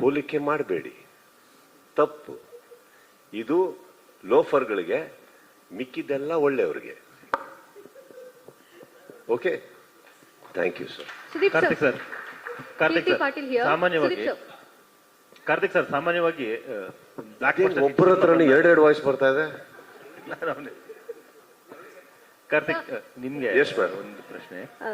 ಹೋಲಿಕೆ ಮಾಡಬೇಡಿ. ತಪ್ಪು. ಇದು ಲೋಫರ್ಗಳಿಗೆ ಮಿಕ್ಕಿದ್ದೆಲ್ಲ ಒಳ್ಳೆಯವ್ರಿಗೆ. Okay? Thank you sir. Karthik sir. Karthik Keerthi sir. ಸಾಮಾನ್ಯವಾಗಿ ಕಾರ್ತಿಕ್ ಸರ್ ಸಾಮಾನ್ಯವಾಗಿ ಒಬ್ಬರ ಹತ್ರ ಎರಡೆರಡು ವಾಯ್ಸ್ ಬರ್ತಾ ಇದೆ? ಕಾರ್ತಿಕ್ ನಿಮ್ಗೆ ಒಂದು ಪ್ರಶ್ನೆ. ಆ,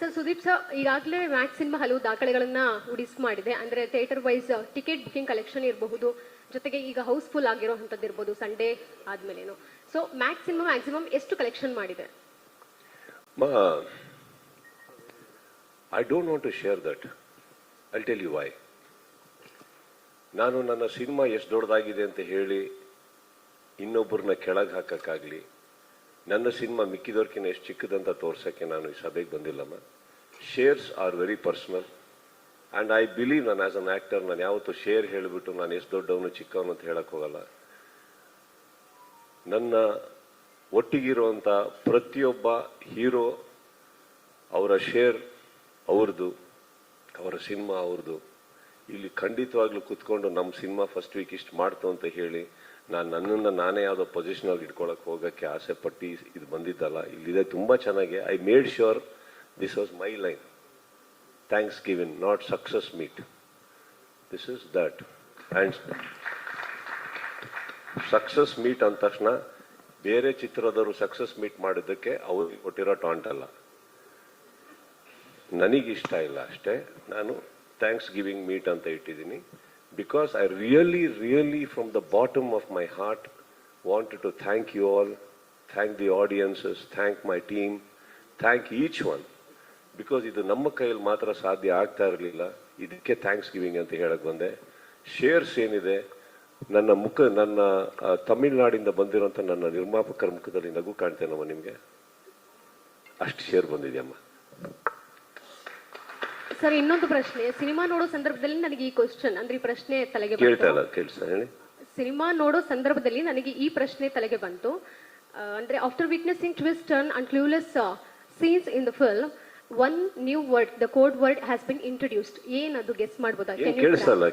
ಸರ್ ಸುದೀಪ್ ಸರ್ ಈಗಾಗಲೇ ಮ್ಯಾಕ್ಸ್ ಸಿನಿಮಾ ಹಲವು ದಾಖಲೆಗಳನ್ನ ಉಡಿಸ್ ಮಾಡಿದೆ. ಅಂದ್ರೆ theatre wise ticket booking collection ಇರಬಹುದು. ಜೊತೆಗೆ ಈಗ ಹೌಸ್ಫುಲ್ ಆಗಿರೋಂಥದ್ದು ಇರ್ಬೋದು ಸಂಡೇ ಆದ್ಮೇಲೇನು. ಸೊ ಮ್ಯಾಕ್ಸ್ ಸಿನಿಮಾ ಮ್ಯಾಕ್ಸಿಮಮ್ ಎಷ್ಟು ಕಲೆಕ್ಷನ್ ಮಾಡಿದೆ? I don't want to share that I tell you why ನಾನು ನನ್ನ ಸಿನಿಮಾ ಎಷ್ಟು ದೊಡ್ಡದಾಗಿದೆ ಅಂತ ಹೇಳಿ ಇನ್ನೊಬ್ಬರನ್ನ ಕೆಳಗೆ ಹಾಕಕ್ಕಾಗ್ಲಿ. ನನ್ನ ಸಿನಿಮಾ ಮಿಕ್ಕಿದವ್ರಕಿನ್ನ ಎಷ್ಟು ಚಿಕ್ಕದಂತ ತೋರ್ಸೋಕ್ಕೆ ನಾನು ಈ ಸಭೆಗೆ ಬಂದಿಲ್ಲಮ್ಮ. Shares are very personal and I believe ನಾನು ಆ್ಯಸ್ ಅನ್ ಆ್ಯಕ್ಟರ್ ನಾನು ಯಾವತ್ತೂ ಶೇರ್ ಹೇಳಿಬಿಟ್ಟು ನಾನು ಎಷ್ಟು ದೊಡ್ಡವನು ಚಿಕ್ಕವನು ಅಂತ ಹೇಳೋಕ್ಕೋಗಲ್ಲ ನನ್ನ ಒಟ್ಟಿಗಿರುವಂಥ ಪ್ರತಿಯೊಬ್ಬ ಹೀರೋ ಅವರ ಶೇರ್ ಅವ್ರದ್ದು, ಅವರ ಸಿನಿಮಾ ಅವ್ರದ್ದು. ಇಲ್ಲಿ ಖಂಡಿತವಾಗ್ಲೂ ಕುತ್ಕೊಂಡು ನಮ್ಮ ಸಿನಿಮಾ ಫಸ್ಟ್ ವೀಕ್ ಇಷ್ಟು ಮಾಡ್ತು ಅಂತ ಹೇಳಿ, ನಾನು ನನ್ನನ್ನು ನಾನೇ ಯಾವುದೋ ಪೊಸಿಷನಲ್ಲಿ ಇಟ್ಕೊಳಕ್ಕೆ ಹೋಗೋಕ್ಕೆ ಆಸೆ ಪಟ್ಟು ಇದು ಬಂದಿದ್ದಲ್ಲ. ಇಲ್ಲಿದೆ ತುಂಬ ಚೆನ್ನಾಗಿ. I made sure this was my line thanks giving not success meet this is that and success meet ಅಂದ ತಕ್ಷಣ ಬೇರೆ ಚಿತ್ರದವರು ಸಕ್ಸಸ್ ಮೀಟ್ ಮಾಡಿದ್ದಕ್ಕೆ ಅವ್ರಿಗೆ ಕೊಟ್ಟಿರೋ ಟಾಂಟ್ ಅಲ್ಲ. ನನಗಿಷ್ಟ ಇಲ್ಲ ಅಷ್ಟೇ. ನಾನು ಥ್ಯಾಂಕ್ಸ್ ಗಿವಿಂಗ್ ಮೀಟ್ ಅಂತ ಇಟ್ಟಿದ್ದೀನಿ. Because I really really from the bottom of my heart want to thank you all thank the audiences thank my team thank each one because ಇದು ನಮ್ಮ ಕೈಯಲ್ಲಿ ಮಾತ್ರ ಸಾಧ್ಯ ಆಗ್ತಾ ಇರಲಿಲ್ಲ. ಇದಕ್ಕೆ ಥ್ಯಾಂಕ್ಸ್ ಗಿವಿಂಗ್ ಅಂತ ಹೇಳಕ್ ಬಂದೆ. ಶೇರ್ಸ್ ಏನಿದೆ? ನನ್ನ ಮುಖ, ನನ್ನ ತಮಿಳ್ನಾಡಿಂದ ಬಂದಿರೋಂಥ ನನ್ನ ನಿರ್ಮಾಪಕರ ಮುಖದಲ್ಲಿ ನಗು ಕಾಣ್ತೇನಮ್ಮ ನಿಮಗೆ? ಅಷ್ಟು ಶೇರ್ ಬಂದಿದೆಯಮ್ಮ. ಸರ್ ಇನ್ನೊಂದು ಪ್ರಶ್ನೆ. ಸಿನಿಮಾ ನೋಡೋ ಸಂದರ್ಭದಲ್ಲಿ ನನಗೆ ಈ ಕ್ವಶನ್ ಅಂದ್ರೆ ಈ ಪ್ರಶ್ನೆ ತಲೆಗೆ ಕೇಳ್ತಾ ಹೇಳಿ. ಸಿನಿಮಾ ನೋಡೋ ಸಂದರ್ಭದಲ್ಲಿ ನನಗೆ ಈ ಪ್ರಶ್ನೆ ತಲೆಗೆ ಬಂತು. ಆ, ಅಂದ್ರೆ after witnessing twist turn and clueless scenes in the film one new word the code word has been introduced ಏನದು ಗೆಸ್ ಮಾಡ್ಬೋದಾ? ಏನ್ Can you ಕೇಳಿಸಲ್ಲ